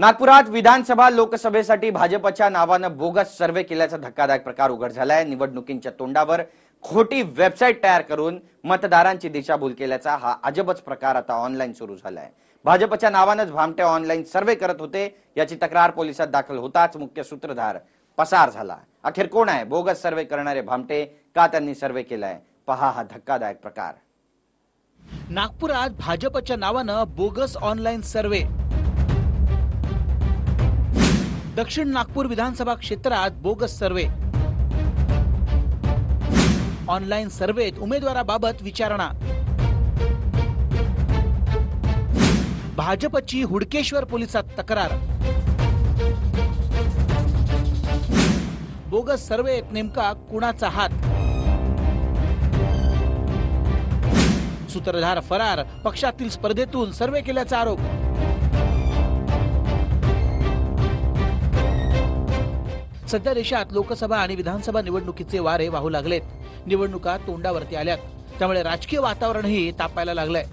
नागपुरात विधानसभा लोकसभेसाठी भाजपच्या नावानं बोगस सर्वे केल्याचा धक्कादायक प्रकार उघड झालाय. निवडणुकींच्या तोंडावर खोटी वेबसाईट तयार करून मतदारांची दिशाभूल केल्याचा हा अजबच प्रकार आता ऑनलाईन सुरू झालाय. भाजपच्या नावानंच भामटे ऑनलाईन सर्वे करत होते. याची तक्रार पोलिसात दाखल होताच मुख्य सूत्रधार पसार झाला. अखेर कोण आहे? बोगस सर्वे करणारे भामटे का त्यांनी सर्वे केलाय? पहा हा धक्कादायक प्रकार. नागपुरात भाजपच्या नावानं बोगस ऑनलाईन सर्वे दक्षिण नागपूर विधानसभा क्षेत्रात बोगस सर्वे. ऑनलाईन सर्वेत उमेदवाराबाबत विचारणा. भाजपची हुडकेश्वर पोलिसात तक्रार. बोगस सर्वेत नेमका कुणाचा हात? सूत्रधार फरार पक्षातील स्पर्धेतून सर्वे केल्याचा आरोप. सध्या देशात लोकसभा आणि विधानसभा निवडणुकीचे वारे वाहू लागलेत. निवडणुका तोंडावरती आल्यात. त्यामुळे राजकीय वातावरणही तापायला लागलंय.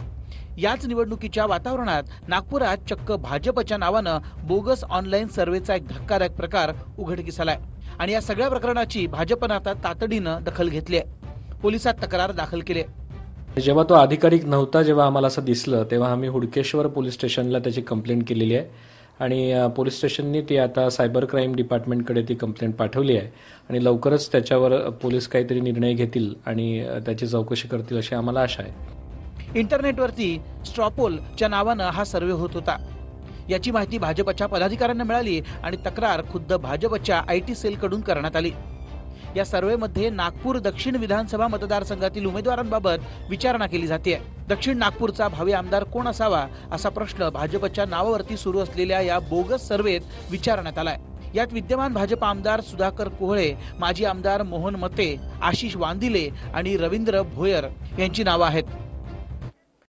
याच निवडणुकीच्या वातावरणात नागपुरात चक्क भाजपच्या नावानं बोगस ऑनलाईन सर्वेचा एक धक्कादायक प्रकार उघडकीस आलाय आणि या सगळ्या प्रकरणाची भाजपनं आता तातडीनं दखल घेतली आहे पोलिसात तक्रार दाखल केली जेव्हा तो अधिकारिक नव्हता जेव्हा आम्हाला असं दिसलं तेव्हा आम्ही हुडकेश्वर पोलीस स्टेशनला त्याची कंप्लेंट केलेली आहे. आणि पोलीस स्टेशननी ती आता सायबर क्राईम डिपार्टमेंटकडे ती कंप्लेंट पाठवली आहे. आणि लवकरच त्याच्यावर पोलीस काहीतरी निर्णय घेतील आणि त्याची चौकशी करतील अशी आम्हाला आशा आहे. इंटरनेटवरती स्ट्रॉपोलच्या नावानं हा सर्वे होत होता. याची माहिती भाजपच्या पदाधिकाऱ्यांना मिळाली आणि तक्रार खुद्द भाजपच्या आय टी सेलकडून करण्यात आली. या सर्वेमध्ये नागपूर दक्षिण विधानसभा मतदारसंघातील उमेदवारांबाबत विचारणा केली जाते. दक्षिण नागपूरचा भावी आमदार कोण असावा असा प्रश्न भाजपच्या नावावरती सुरू असलेल्या या बोगस सर्वेत विचारण्यात आलाय. यात विद्यमान भाजप आमदार सुधाकर कोहळे माजी आमदार मोहन मते आशिष वांदिले आणि रवींद्र भोयर यांची नावं आहेत.